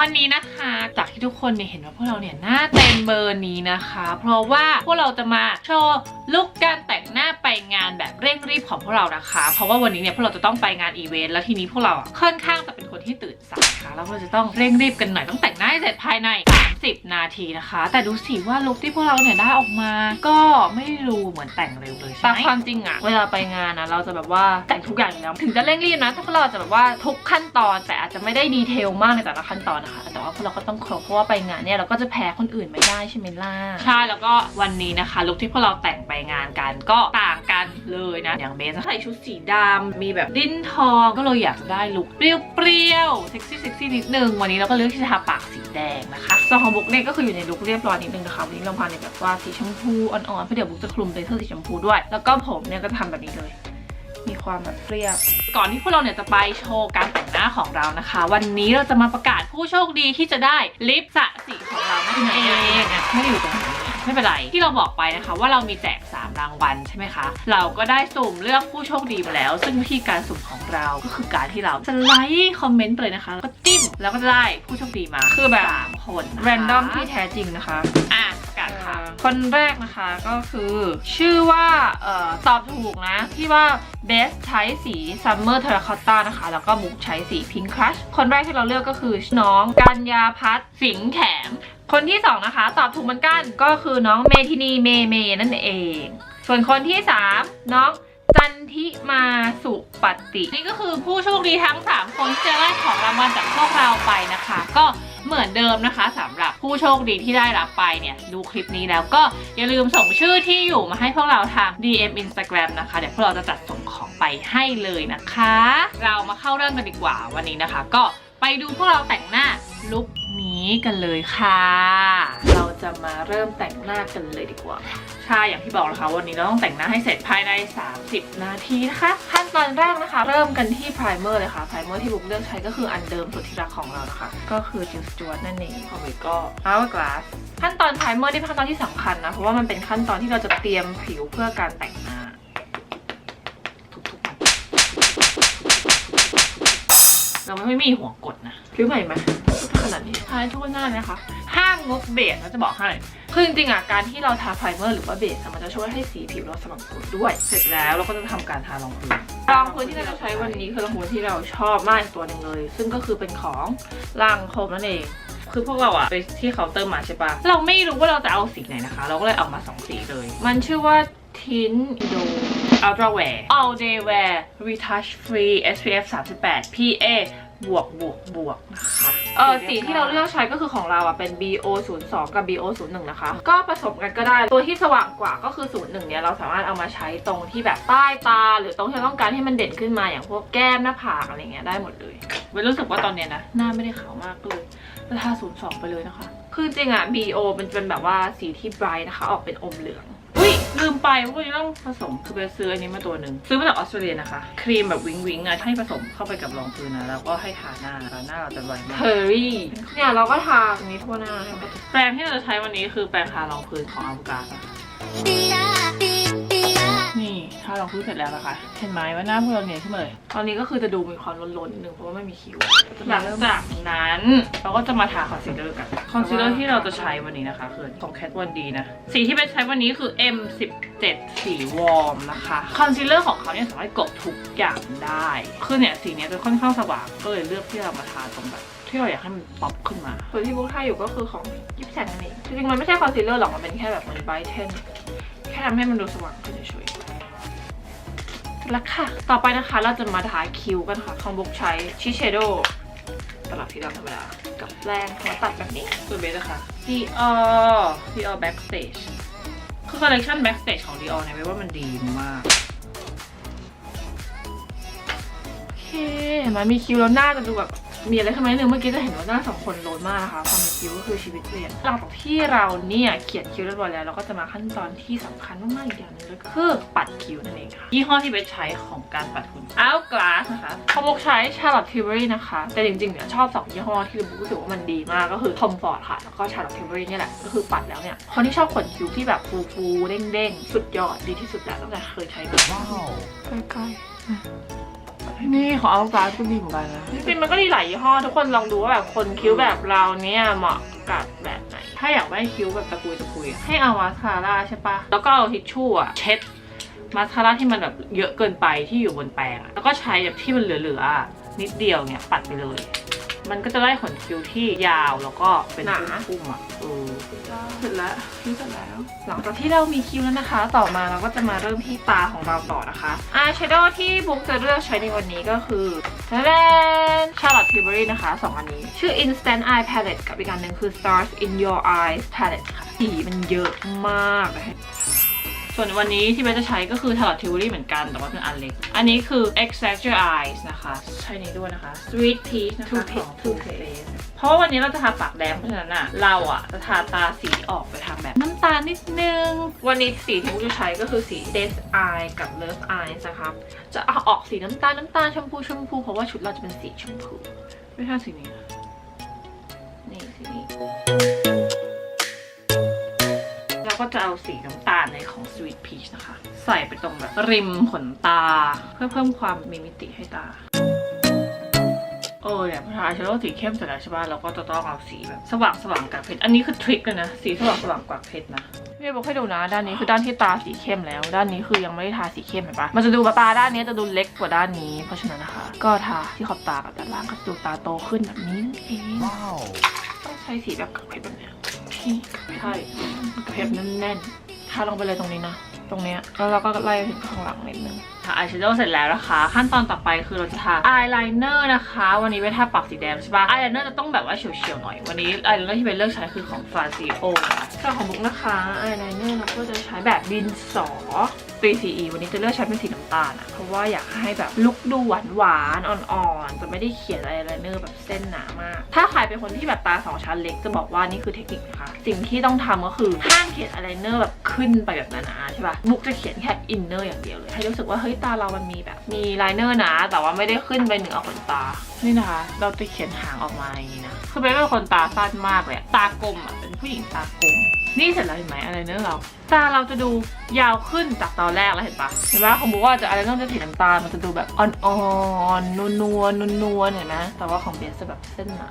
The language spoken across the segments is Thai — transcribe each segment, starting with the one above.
วันนี้นะคะ จากที่ทุกคนเนี่ยเห็นว่าพวกเราเนี่ยหน้าเต็มเบอร์นี้นะคะ เพราะว่าพวกเราจะมาโชว์ลุคการแต่งหน้าไปงานแบบเร่งรีบของพวกเรานะคะ เพราะว่าวันนี้เนี่ยพวกเราจะต้องไปงานอีเวนต์แล้วทีนี้พวกเราค่อนข้างจะเป็น ที่ตื่นสายค่ะแล้วก็จะต้องเร่งรีบกันหน่อยต้องแต่งหน้าให้เสร็จภายใน 30 นาทีนะคะ แต่ดูสิว่าลุคที่พวกเราเนี่ยได้ออกมา ก็ไม่ดูเหมือนแต่งเร็วเลยใช่ไหมแต่ความจริงอะเวลาไปงานนะเราจะแบบว่าแต่งทุกอย่างอยู่แล้วถึงจะเร่งรีบนะแต่พวกเราจะแบบว่าทุกขั้นตอนแต่อาจจะไม่ได้ดีเทลมากในแต่ละขั้นตอนนะคะ แต่ว่าพวกเราก็ต้องครบเพราะว่าไปงานเนี่ยเราก็จะแพ้คนอื่นไม่ได้ใช่ไหมล่ะใช่แล้วก็วันนี้นะคะลุคที่พวกเราแต่งไปงานกันก็ต่างกันเลยนะอย่างเบสใส่ชุดสีดำมีแบบดิ้นทองก็เลยอยากจะได้ลุคเปรี้ยวๆเซ็กซี่เซ็กซี่นิดนึง วันนี้เราก็เลือกที่จะทาปากสีแดงนะคะส่วนของบุ๊กเนี่ยก็คืออยู่ในลุคเรียบร้อยนิดนึงนะคะวันนี้เราพาในแบบว่าสีชมพูอ่อนๆเพราะเดี๋ยวบุ๊กจะคลุมเลเซอร์สีชมพูด้วย แล้วก็ผมเนี่ยก็ทำแบบนี้เลย มีความแบบเรียบ ก่อนที่พวกเราเนี่ยจะไปโชว์การแต่งหน้าของเรานะคะ วันนี้เราจะมาประกาศผู้โชคดีที่จะได้ลิปสระสีของเรานั่นเองไม่ได้อยู่ตรงนี้ ไม่เป็นไร ที่เราบอกไปนะคะ ว่าเรามีแจก 3 รางวัลใช่ไหมคะ เราก็ได้สุ่มเลือกผู้โชคดีมาแล้ว ซึ่งวิธีการสุ่มของเราก็คือการที่เราจะไลค์คอมเมนต์ไปเลยนะคะแล้วก็จิ้มแล้วก็จะได้ผู้โชคดีมาคือแบบสามคนนะคะแรนดอมที่แท้จริงนะคะอะประกาศค่ะ คนแรกนะคะก็คือชื่อว่าเอ่อตอบถูกนะที่ว่าเบสใช้สี Summer Terracotta นะคะ แล้วก็บุ๊กใช้สี Pink Crush คนแรกที่เราเลือกก็คือน้องกัญญาพัฒน์สิงห์แขม คนที่สองนะคะ ตอบถูกเหมือนกันก็คือน้องเมทินีเมเมนั่นเอง ส่วนคนที่สามน้องจันทิมาสุปฏิ นี่ก็คือผู้โชคดีทั้ง 3 คนที่จะได้ของรางวัลจากพวกเราไปนะคะ ก็เหมือนเดิมนะคะสำหรับผู้โชคดีที่ได้รับไปเนี่ย ดูคลิปนี้แล้วก็อย่าลืมส่งชื่อที่อยู่มาให้พวกเราทาง DM Instagram นะคะ เดี๋ยวพวกเราจะจัดส่งของไปให้เลยนะคะ เรามาเข้าเรื่องกันดีกว่าวันนี้นะคะ ก็ไปดูพวกเราแต่งหน้าลุค นี้กันเลยค่ะ เราจะมาเริ่มแต่งหน้ากันเลยดีกว่า ใช่อย่างที่บอกนะคะ วันนี้เราต้องแต่งหน้าให้เสร็จภายใน 30 นาทีนะคะ ขั้นตอนแรกนะคะ เริ่มกันที่ไพรเมอร์เลยค่ะไพรเมอร์ที่บุ๊กเลือกใช้ก็คืออันเดิมสุดที่รักของเรานะคะ ก็คือจิลสจวตนั่นเองของบุ๊กก็ Hourglass ขั้นตอนไพรเมอร์ที่เป็นขั้นตอนที่สำคัญนะเพราะว่ามันเป็นขั้นตอนที่เราจะเตรียมผิวเพื่อการแต่งหน้าทุกๆวันเราไม่มีหัวกดนะผิวใหม่ไหม ขนาดนี้ทาทั่วหน้านะคะ ห้ามงกเบสนะจะบอกให้ คือจริงๆอะการที่เราทาไพรเมอร์หรือว่าเบสอะมันจะช่วยให้สีผิวเราสม่ำเสมอด้วย เสร็จแล้วเราก็จะทำการทารองพื้นรองพื้นที่เราจะใช้วันนี้คือรองพื้นที่เราชอบมากอีกตัวหนึ่งเลย ซึ่งก็คือเป็นของล่างโคมนั่นเองคือพวกเราอะไปที่เคาน์เตอร์มาใช่ปะเราไม่รู้ว่าเราจะเอาสีไหนนะคะ เราก็เลยเอามาสองสีเลย มันชื่อว่าทินโด Ultra Wear All Day Wear Retouch Free SPF 38 PA บวกบวกบวกนะคะเออสีที่เราเลือกใช้ก็คือของเราอะเป็น BO 0 2กับ BO 0 1นะคะ ก็ผสมกันก็ได้ตัวที่สว่างกว่าก็คือ 0 1 เนี่ยเราสามารถเอามาใช้ตรงที่แบบใต้ตา หรือตรงที่เราต้องการให้มันเด่นขึ้นมาอย่างพวกแก้มหน้าผากอะไรเงี้ยได้หมดเลยเว้ยรู้สึกว่าตอนเนี้ยนะหน้าไม่ได้ขาวมากเลยจะทา0 2 ไปเลยนะคะ คือจริงอะ BO มันเป็นแบบว่าสีที่ bright นะคะ ออกเป็นอมเหลืองอุ้ย ลืมไปว่าวันนี้ต้องผสมคือไปซื้ออันนี้มาตัวหนึ่งซื้อมาจากออสเตรเลียนะคะ ครีมแบบวิงวิงอะให้ผสมเข้าไปกับรองพื้นนะแล้วก็ให้ทาหน้าทาหน้าเราจะไวมากเฮอรี่เนี่ยเราก็ทาตรงนี้ทั่วหน้าให้มันแปรงที่เราจะใช้วันนี้คือแปรงทารองพื้นของอัลกานะคะ นี่ทาพื้นเสร็จแล้วนะคะ เห็นไหมว่าหน้าพวกเราเนี่ยขึ้นมาเลยตอนนี้ก็คือจะดูมีความล้นๆนิดนึงเพราะว่าไม่มีคิ้วหลังจากนั้นเราก็จะมาทาคอนซีลเลอร์กัน คอนซีลเลอร์ที่เราจะใช้วันนี้นะคะคือของ Kat Von D นะ สีที่เป็นใช้วันนี้คือ M17 สีวอร์มนะคะ คอนซีลเลอร์ของเขาเนี่ยสามารถกบทุกอย่างได้ คือเนี่ยสีเนี้ยจะค่อนข้างสว่างก็เลยเลือกที่เรามาทาตรงแบบที่เราอยากให้มันป๊อปขึ้นมาส่วนที่บุ๊กทาอยู่ก็คือของยิปแซนนั่นเอง จริงๆมันไม่ใช่คอนซีลเลอร์หรอก มันเป็นแค่แบบเหมือนไบรท์เทน แค่ทำให้มันดูสว่างขึ้นเฉยๆ แล้วค่ะ ต่อไปนะคะเราจะมาทาคิ้วกันค่ะ ของบุ๊กใช้ชิเชโดตลับสีดำธรรมดา กับแรงมาตัดแบบนี้ส่วนเบสนะคะ Dior Dior Backstage คือคอลเลคชัน Backstage ของ Dior เนี่ยเบสว่ามันดีมาก โอเคเห็นไหมมีคิ้วแล้วหน้าจะดูแบบ มีอะไรขึ้นมานิดนึงเมื่อกี้จะเห็นว่าหน้าสองคนโลนมากนะคะความมีคิ้วก็คือชีวิตเปลี่ยนหลังจากที่เราเนี่ยเขียนคิ้วเรียบร้อยแล้วเราก็จะมาขั้นตอนที่สำคัญมากๆอีกอย่างหนึงเลยก็คือปัดคิ้วนั่นเองค่ะยี่ห้อที่เบสใช้ของการปัดหุ่น Hourglass นะคะเขาบอกใช้ Charlotte Tilbury นะคะ แต่จริงๆเนี่ยชอบสองยี่ห้อที่บุ๊กรู้สึกว่ามันดีมากก็คือ Tom Ford ค่ะแล้วก็ Charlotte Tilbury เนี่ยแหละก็คือปัดแล้วเนี่ยคนที่ชอบขนคิ้วที่แบบฟูๆเด้งๆสุดยอดดีที่สุดแล้วตั้งแต่เคยใช้มา Wow. ใกล้ๆอะปัดให้ นี่ของอัลฟาก็ดีเหมือนกันนะ จริงๆมันก็ดีหลายยี่ห้อทุกคนลองดูว่าแบบคนคิ้วแบบเราเนี่ยเหมาะกับแบบไหน ถ้าอยากได้คิ้วแบบตะกุยตะกุยอะให้เอามาสคาร่าใช่ปะแล้วก็เอาทิชชู่อะเช็ดมาสคาร่าที่มันแบบเยอะเกินไปที่อยู่บนแปรงอะแล้วก็ใช้แบบที่มันเหลือๆอะนิดเดียวเนี่ยปัดไปเลย มันก็จะได้ขนคิ้วที่ยาวแล้วก็เป็นหนา พุ่มๆอะเออเสร็จแล้วคิ้วเสร็จแล้ว หลังจากที่เรามีคิ้วแล้วนะคะ ต่อมาเราก็จะมาเริ่มที่ตาของเราต่อนะคะอายแชโดว์ที่บุ๊กจะเลือกใช้ในวันนี้ก็คือแดน Charlotte Tilbury นะคะสองอันนี้ ชื่อ Instant Eye Palette กับอีกอันหนึ่งคือ Stars in Your Eyes Palette ค่ะสีมันเยอะมากเลย ส่วนวันนี้ที่เบสจะใช้ก็คือ Charlotte Tilbury เหมือนกันแต่ว่าเป็นอันเล็ก อันนี้คือ Exagger Eyes นะคะ ใช้นี้ด้วยนะคะ Sweet Peach นะคะ Too ของ Faced Too Faced เพราะว่าวันนี้เราจะทาปากแดงเพราะฉะนั้นอะเราอะจะทาตาสีออกไปทางแบบน้ำตาลนิดนึง วันนี้สีที่มุกจะใช้ก็คือสี Death Eye กับ Love Eyes นะคะจะเอาออกสีน้ำตาลน้ำตาลชมพูชมพูเพราะว่าชุดเราจะเป็นสีชมพูไม่ใช่สีนี้นะนี่สีนี้ เราก็จะเอาสีน้ำตาลในของ Sweet Peach นะคะ ใส่ไปตรงแบบริมขนตา เพื่อเพิ่มความมีมิติให้ตาโอ้ยเนี่ยพอทาอายแชโดว์สีเข้มเสร็จแล้วใช่ป่ะเราก็จะต้องเอาสีแบบสว่างสว่างๆกากเพชรอันนี้คือทริคเลยนะ สีสว่างสว่างๆกากเพชรนะพี่บอกให้ดูนะ ด้านนี้คือด้านที่ตาสีเข้มแล้ว ด้านนี้คือยังไม่ได้ทาสีเข้มเห็นปะมันจะดูแบบตาด้านนี้จะดูเล็กกว่าด้านนี้ เพราะฉะนั้นนะคะ ก็ทาที่ขอบตากับด้านล่างก็จะดูตาโตขึ้นแบบนี้นั่นเอง Wow. ต้องใช้สีแบบกากเพชรแบบเนี้ยที่ ใช่กากเพชรแน่นๆทาลงไปเลยตรงนี้นะ ตรงเนี้ย แล้วเราก็ไล่ไปถึงข้างหลังนิดนึง ทาอายแชโดว์เสร็จแล้วนะคะ ขั้นตอนต่อไปคือเราจะทาอายไลเนอร์นะคะ วันนี้ไปทาปากสีแดงใช่ปะอายไลเนอร์จะต้องแบบว่าเฉียวๆหน่อย วันนี้อายไลเนอร์ที่เป็นเลือกใช้คือของฟาซิโอค่ะของบุ๊กนะคะอายไลเนอร์เราก็จะใช้แบบดินสอ 3CE วันนี้จะเลือกใช้เป็นสีน้ำตาลอะเพราะว่าอยากให้แบบลุคดูหวานหวานอ่อนๆจะไม่ได้เขียนอายไลเนอร์แบบเส้นหนามาก ถ้าใครเป็นคนที่แบบตาสองชั้นเล็กจะบอกว่านี่คือเทคนิคนะคะ สิ่งที่ต้องทำก็คือห้ามเขียนอายไลเนอร์แบบขึ้นไปแบบหนาๆใช่ปะบุ๊กจะเขียนแค่อินเนอร์อย่างเดียวเลย ให้รู้สึกว่าเฮ้ยตาเรามันมีแบบมีไลเนอร์นะ แต่ว่าไม่ได้ขึ้นไปเหนือขนตา นี่นะคะ เราจะเขียนหางออกมาอย่างนี้นะ คือเป็นคนตาสั้นมากเลยตากลมอะเป็นผู้หญิงตากลม นี่เสร็จแล้วเห็นไหมอะไรเนื้อเราตาเราจะดูยาวขึ้นจากตอนแรกแล้วเห็นปะเห็นปะของบุ๊กว่าจะอะไรเนองจะสีน้ำตาลมันจะดูแบบอ่อนๆนวลๆนวลๆเห็นไหมแต่ว่าของเบสจะแบบเส้นหนา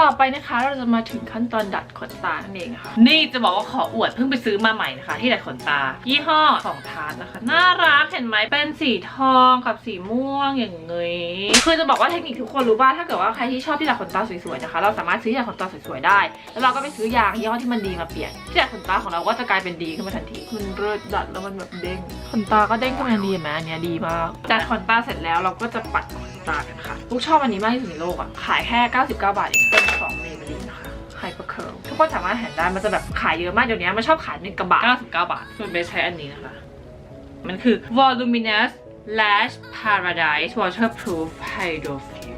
ต่อไปนะคะเราจะมาถึงขั้นตอนดัดขนตานั่นเองค่ะ นี่จะบอกว่าขออวดเพิ่งไปซื้อมาใหม่นะคะ ที่ดัดขนตา ยี่ห้อของทาร์ตนะคะ น่ารักเห็นไหมเป็นสีทองกับสีม่วงอย่างเงยคือจะบอกว่าเทคนิคทุกคนรู้ป่ะถ้าเกิดว่าใครที่ชอบที่ดัดขนตาสวยๆนะคะ เราสามารถซื้อที่ดัดขนตาสวยๆได้ แล้วเราก็ไปซื้อยางยี่ห้อที่มันดีมาเปลี่ยนที่ดัดขนตาของเราก็จะกลายเป็นดีขึ้นมาทันทีมันเลิศดัดแล้วมันแบบเด้งขนตาก็เด้งขึ้นมาทันทีเห็นไหมอันเนี้ยดีมากดัดขนตาเสร็จแล้วเราก็จะปัดขน ตากันค่ะลูกชอบอันนี้มากที่สุดในโลกอะ ขายแค่ 99 บาทเองเป็นของเมเบลีนนะคะไฮเปอร์เคิลทุกคนสามารถเห็นได้มันจะแบบขายเยอะมากเดี๋ยวนี้มันชอบขายในกระบะ99 บาทส่วนเบสใช้อันนี้นะคะ มันคือ voluminous lash paradise waterproof hydro fuse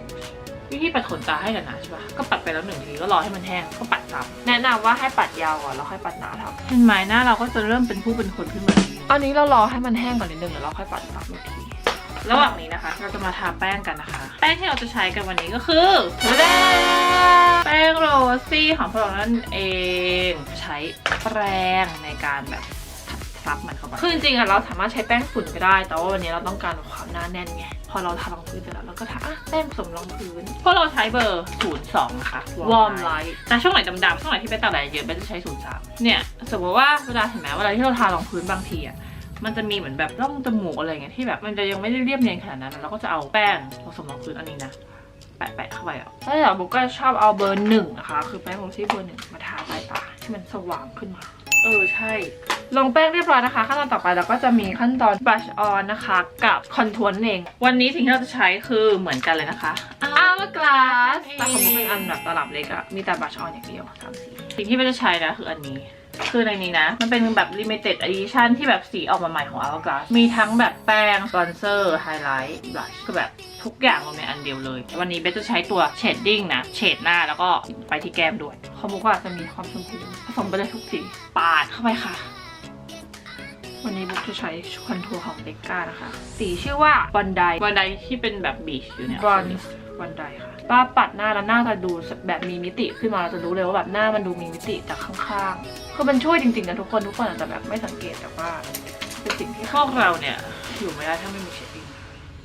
วิธีปัดขนตาให้หนาๆใช่ปะก็ปัดไปแล้วหนึ่งทีก็รอให้มันแห้งก็ปัดซ้ำแนะนำว่าให้ปัดยาวก่อนแล้วค่อยปัดหนาทำเห็นไหมหน้าเราก็จะเริ่มเป็นผู้เป็นคนขึ้นมานิดนึงอันนี้เรารอให้มันแห้งก่อนนิดนึงแล้วเราค่อยปัดซ้ำอีกที ระหว่างนี้นะคะ เราจะมาทาแป้งกันนะคะ แป้งที่เราจะใช้กันวันนี้ก็คือแป้งแป้งโรซี่ของพวกเรานั่นเอง ใช้แป้งในการแบบซับมันเข้าไปคือจริงๆอะเราสามารถใช้แป้งฝุ่นก็ได้ แต่ว่าวันนี้เราต้องการความหน้าแน่นไง พอเราทารองพื้นเสร็จแล้วเราก็ทาอะแป้งผสมรองพื้น พวกเราใช้เบอร์02นะคะ warm light แต่ช่วงไหนดำๆช่วงไหนที่เป็นตาแดดเยอะเบนจะใช้03เนี่ย สมมติว่าเวลาเห็นไหมเวลาที่เราทารองพื้นบางทีอะ มันจะมีเหมือนแบบร่องจมูกอะไรเงี้ยที่แบบมันจะยังไม่ได้เรียบเนียนขนาดนั้นเราก็จะเอาแป้งผสมรองพื้นอันนี้นะแปะๆเข้าไปอะแล้วเดี๋ยวบุ๊กก็ชอบเอาเบอร์หนึ่งนะคะ คือแป้งโรซี่เบอร์หนึ่งมาทาใต้ตาให้มันสว่างขึ้นมา เออใช่ ลงแป้งเรียบร้อยนะคะ ขั้นตอนต่อไปเราก็จะมีขั้นตอน brush on นะคะ กับคอนทัวร์นั่นเอง วันนี้สิ่งที่เราจะใช้คือเหมือนกันเลยนะคะ Hourglass แต่ของบุ๊กเป็นอันแบบตลับเล็กอะมีแต่ brush on อย่างเดียวสามสีสิ่งที่ไม่จะใช้นะคืออันนี้ คือในนี้นะ มันเป็นแบบ limited edition ที่แบบสีออกมาใหม่ของ Hourglass มีทั้งแบบแป้ง bronzer highlight blush คือแบบทุกอย่างลงในอันเดียวเลย วันนี้เบสจะใช้ตัว shading นะ เฉดหน้าแล้วก็ไปที่แก้มด้วยของบุ๊กอะจะมีความชมพูผสมไปเลยทุกสีปาดเข้าไปค่ะ วันนี้บุ๊กจะใช้คอนทัวร์ของเบกก้านะคะ สีชื่อว่าวันไดวันไดที่เป็นแบบบีชอยู่เนี่ย Bronze วันไดค่ะ ป้าปัดหน้าแล้วหน้าจะดูแบบมีมิติขึ้นมาเราจะรู้เลยว่าแบบหน้ามันดูมีมิติจากข้างๆคือมันช่วยจริงๆนะทุกคนทุกคนอาจจะแบบไม่สังเกตแต่ว่าเป็นสิ่งที่พวกเราเนี่ยอยู่ไม่ได้ถ้าไม่มีเชดดิ้ง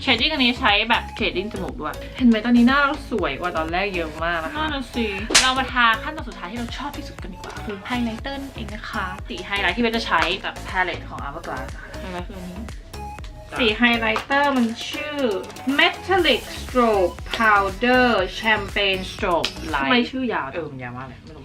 เชดดิ้งอันนี้ใช้แบบเชดดิ้งจมูกด้วย เห็นไหมตอนนี้หน้าเราสวยกว่าตอนแรกเยอะมากนะคะน่าสิเรามาทาขั้นตอนสุดท้ายที่เราชอบที่สุดกันดีกว่าคือไฮไลท์เตอร์นั่นเองนะคะสีไฮไลท์ที่เบนจะใช้กับพาเลตของ Hourglass นะคะไฮไลท์คืออันนี้ สีไฮไลท์เตอร์มันชื่อ Metallic Strobe Powder Champagne Strobe ทำ Light ไมชื่อยาวเออมันยาวมากเลยไม่รู้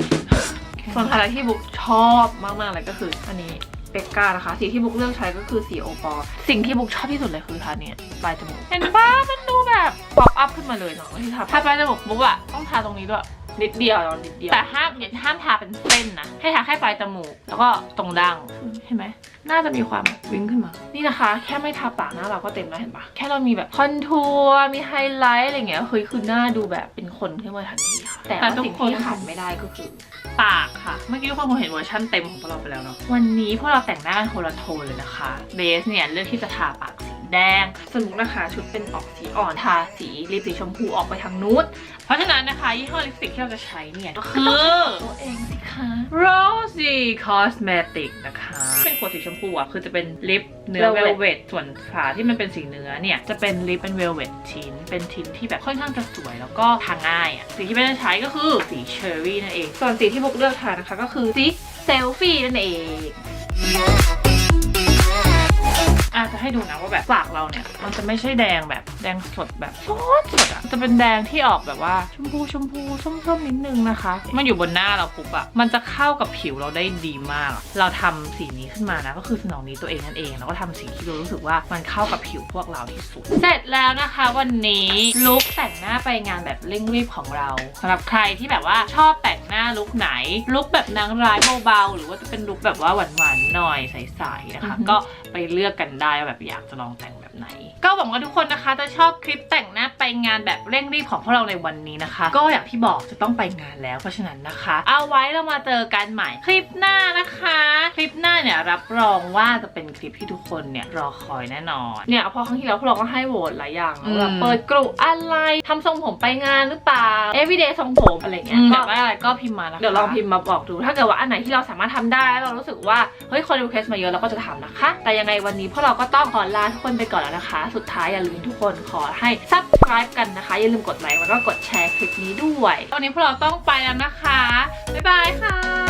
ส่วนไฮไลท์ที่บุ๊กชอบมากๆเลยก็คืออันนี้เบกก้านะคะ สีที่บุ๊กเลือกใช้ก็คือสีโอปอล์สิ่งที่บุ๊กชอบที่สุดเลยคือทาเนี่ยปลายจมูก เห็นปะมันดูแบบป๊อปอัพขึ้นมาเลยเนาะที่ทาถ้าปลายจมูกบุ๊กอะต้องทาตรงนี้ด้วย นิดเดียวเรานิดเดียว แต่ห้ามห้ามทาเป็นเส้นนะ ให้ทาแค่ปลายจมูก แล้วก็ตรงดังเห็นไหมน่าจะมีความวิ่งขึ้นมา นี่นะคะ แค่ไม่ทาปากหน้าเราก็เต็มแล้วเห็นปะแค่เรามีแบบคอนทัวร์ มีไฮไลท์อะไรเงี้ย เฮ้ยคือหน้าดูแบบเป็นคนขึ้นมาทันทีค่ะ แต่แต่ว่าทุกสิ่งคนที่ขาดไม่ได้ก็คือปากค่ะ เมื่อกี้ทุกคนคงเห็นเวอร์ชันเต็มของพวกเราไปแล้วเนาะ วันนี้พวกเราแต่งหน้ากันคนละโทนเลยนะคะ เบสเนี่ยเลือกที่จะทาปากสี แดง สนุกนะคะชุดเป็นออกสีอ่อ่ออนนทาสีลิปสีชมพูออกไปทางนู้นเพราะฉะนั้นนะคะยี่ห้อลิปสติกที่เราจะใช้เนี่ยก็คือตัวเองสิคะ Rosy Cosmetic นะคะ เป็นขวดสีชมพูอะคือจะเป็นลิปเนื้อ Velvet velvet ส่วนฝาที่มันเป็นสีเนื้อเนี่ยจะเป็นลิปเป็น velvet ชิ้น เป็นชิ้นที่แบบค่อนข้างจะสวยแล้วก็ทาง่ายอะสีที่ไม่ได้ใช้ก็คือสีเชอร์รี่นั่นเอง ส่วนสีที่บุ๊กเลือกทานะคะก็คือสีเซลฟี่นั่นเอง อาจจะให้ดูนะว่าแบบปากเราเนี่ย มันจะไม่ใช่แดงแบบแดงสดแบบสดสดอะจะเป็นแดงที่ออกแบบว่าชมพูชมพูส้มๆนิดนึงนะคะ มันอยู่บนหน้าเราปุ๊บอะมันจะเข้ากับผิวเราได้ดีมาก เราทำสีนี้ขึ้นมานะก็คือสนองนี้ตัวเองนั่นเองแล้วก็ทำสีที่เรารู้สึกว่ามันเข้ากับผิวพวกเราที่สุด เสร็จแล้วนะคะวันนี้ลุคแต่งหน้าไปงานแบบเร่งรีบของเราสำหรับใครที่แบบว่าชอบแต่งหน้าลุคไหนลุคแบบนางร้ายเบาๆหรือว่าจะเป็นลุคแบบว่าหวานๆหน่อยใสๆนะคะ ก็ ไปเลือกกันได้ว่าแบบอยากจะลองแต่งแบบไหน ก็หวังว่าทุกคนนะคะจะชอบคลิปแต่งหน้า งานแบบเร่งรีบของพวกเราในวันนี้นะคะ ก็อย่างที่บอกจะต้องไปงานแล้วเพราะฉะนั้นนะคะ เอาไว้เรามาเจอกันใหม่คลิปหน้านะคะ คลิปหน้าเนี่ยรับรองว่าจะเป็นคลิปที่ทุกคนเนี่ยรอคอยแน่นอนเนี่ยพอครั้งที่แล้วพวกเราก็ให้โหวตหลายอย่างอืมแบบเปิดกลุ่อะไรทำทรงผมไปงานหรือเปล่า everyday ทรงผมอะไรเงี้ยอืมแบบว่าอะไรก็พิมพ์มานะคะเดี๋ยวลองพิมพ์มาบอกดู ถ้าเกิดว่าอันไหนที่เราสามารถทำได้แล้วเรารู้สึกว่าเฮ้ยคนรีเควสมาเยอะเราก็จะทำนะคะ แต่ยังไงวันนี้พวกเราก็ต้องขอลาทุกคนไปก่อนแล้วนะคะ สุดท้ายอย่าลืมทุกคนขอให้กันนะคะ อย่าลืมกดไลค์แล้วก็กดแชร์คลิปนี้ด้วย ตอนนี้พวกเราต้องไปแล้วนะคะ บ๊ายบายค่ะ